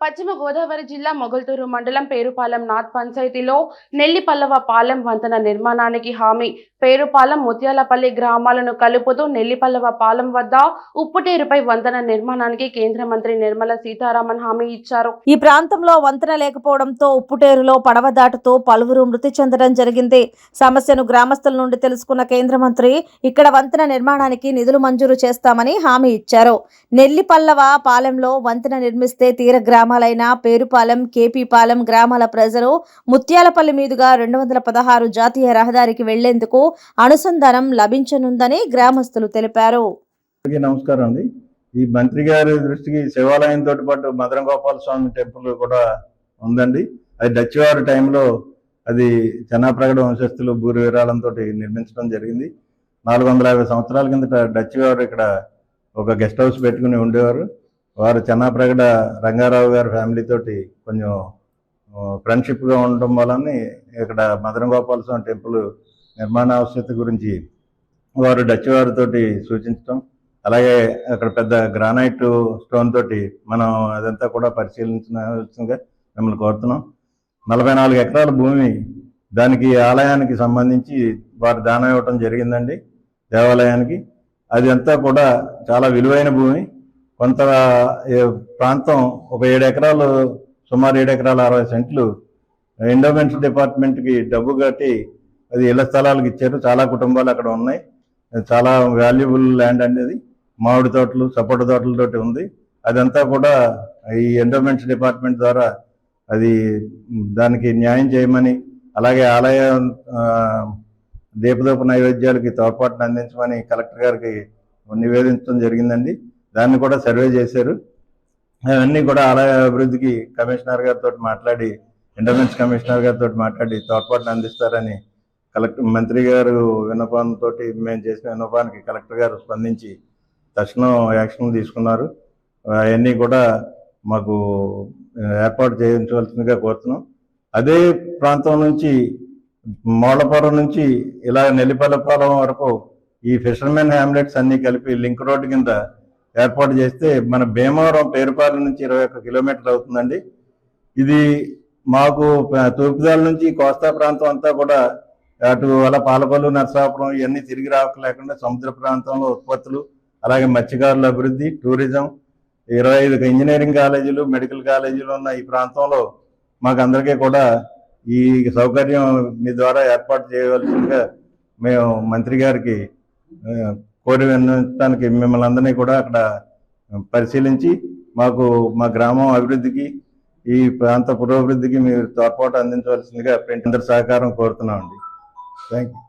పశ్చిమ గోదావరి జిల్లా మొగల్తూరు మండలం పేరుపాలెం నాథ్ పంచాయతీలో నెల్లిపల్లవ పాలెం వంతెన నిర్మాణానికి హామీ. పేరుపాలెం ముత్యాలపల్లి గ్రామాలను కలుపుతూ నెల్లిపల్లవ పాలెం వద్ద ఉప్పుటేరుపై వంతెన నిర్మాణానికి కేంద్ర మంత్రి నిర్మలా సీతారామన్ హామీ ఇచ్చారు. ఈ ప్రాంతంలో వంతెన లేకపోవడంతో ఉప్పుటేరులో పడవ దాటుతూ పలువురు మృతి చెందడం జరిగింది. సమస్యను గ్రామస్తుల నుండి తెలుసుకున్న కేంద్ర మంత్రి ఇక్కడ వంతెన నిర్మాణానికి నిధులు మంజూరు చేస్తామని హామీ ఇచ్చారు. నెల్లిపల్లవ పాలెంలో వంతెన నిర్మిస్తే తీర గ్రామాలైన పేరుపాలెం కేపీపాలెం గ్రామాల ప్రజలు ముత్యాలపల్లి మీదుగా రెండు వందల పదహారు జాతీయ రహదారికి వెళ్ళేందుకు అనుసంధానం లభించనుందని గ్రామస్తులు తెలిపారు. నమస్కారం అండి. ఈ మంత్రి గారి దృష్టికి శివాలయం తోటి పాటు మదన గోపాల స్వామి టెంపుల్ కూడా ఉందండి. అది డచ్ వారి టైంలో అది చెన్నాప్రగడ వంశస్థులు భూరి విరాళంతో నిర్మించడం జరిగింది. నాలుగు వందల యాభై సంవత్సరాల కిందట డచ్ వారు ఇక్కడ ఒక గెస్ట్ హౌస్ పెట్టుకుని ఉండేవారు. వారు చెన్నాప్రగడ రంగారావు గారి ఫ్యామిలీతోటి కొంచెం ఫ్రెండ్షిప్గా ఉండడం వలన ఇక్కడ మదన గోపాల స్వామి టెంపుల్ నిర్మాణ ఆవశ్యత గురించి వారు డచ్ వారితోటి సూచించడం అలాగే అక్కడ పెద్ద గ్రానైట్ స్టోన్ తోటి మనం అదంతా కూడా పరిశీలించాల్సిందిగా మిమ్మల్ని కోరుతున్నాం. నలభై నాలుగు ఎకరాల భూమి దానికి ఆలయానికి సంబంధించి వారు దానం ఇవ్వటం జరిగిందండి దేవాలయానికి. అది అంతా కూడా చాలా విలువైన భూమి. కొంత ప్రాంతం ఒక ఏడు ఎకరాలు సుమారు ఏడు ఎకరాల అరవై సెంట్లు ఎండోమెంట్స్ డిపార్ట్మెంట్కి డబ్బు కట్టి అది ఇళ్ళ స్థలాలకు ఇచ్చారు. చాలా కుటుంబాలు అక్కడ ఉన్నాయి. చాలా వాల్యుబుల్ ల్యాండ్ అనేది. మామిడి తోటలు సపోటా తోటలతోటి ఉంది. అదంతా కూడా ఈ ఎండోమెంట్స్ డిపార్ట్మెంట్ ద్వారా అది దానికి న్యాయం చేయమని అలాగే ఆలయ దీపదూప నైవేద్యాలకి తోడ్పాటును అందించమని కలెక్టర్ గారికి నివేదించడం జరిగిందండి. దాన్ని కూడా సర్వే చేశారు. అవన్నీ కూడా ఆలయ అభివృద్ధికి కమిషనర్ గారితో మాట్లాడి ఇంటర్మెన్స్ కమిషనర్ గారితో మాట్లాడి తోడ్పాటును అందిస్తారని కలెక్టర్ మంత్రి గారు విన్నపంతో మేము చేసిన విన్నపానికి కలెక్టర్ గారు స్పందించి తక్షణం యాక్షన్ తీసుకున్నారు. అవన్నీ కూడా మాకు ఏర్పాటు చేయించవలసిందిగా కోరుతున్నాం. అదే ప్రాంతం నుంచి మోళ్ళపురం నుంచి ఇలా నెల్లిపల్లపాలెం వరకు ఈ ఫిషర్మెన్ హ్యామ్లెట్స్ అన్నీ కలిపి లింక్ రోడ్డు కింద ఏర్పాటు చేస్తే మన భీమవరం పేరుపాలెం నుంచి ఇరవై ఒక్క కిలోమీటర్లు అవుతుందండి. ఇది మాకు తూర్పుదాల నుంచి కోస్తా ప్రాంతం అంతా కూడా అటు అలా పాలకొల్లు నరసాపురం ఇవన్నీ తిరిగి రాక లేకుండా సముద్ర ప్రాంతంలో ఉత్పత్తులు అలాగే మత్స్యకారుల అభివృద్ధి టూరిజం ఇరవై ఐదు ఇంజనీరింగ్ కాలేజీలు మెడికల్ కాలేజీలు ఉన్న ఈ ప్రాంతంలో మాకు అందరికీ కూడా ఈ సౌకర్యం మీ ద్వారా ఏర్పాటు చేయవలసిందిగా మేము మంత్రి గారికి కోరి విన్నటానికి మిమ్మల్ని అందరినీ కూడా అక్కడ పరిశీలించి మాకు మా గ్రామం అభివృద్ధికి ఈ ప్రాంత పురోభివృద్ధికి మీరు తోడ్పాటు అందించవలసిందిగా అందరి సహకారం కోరుతున్నామండి. Thank you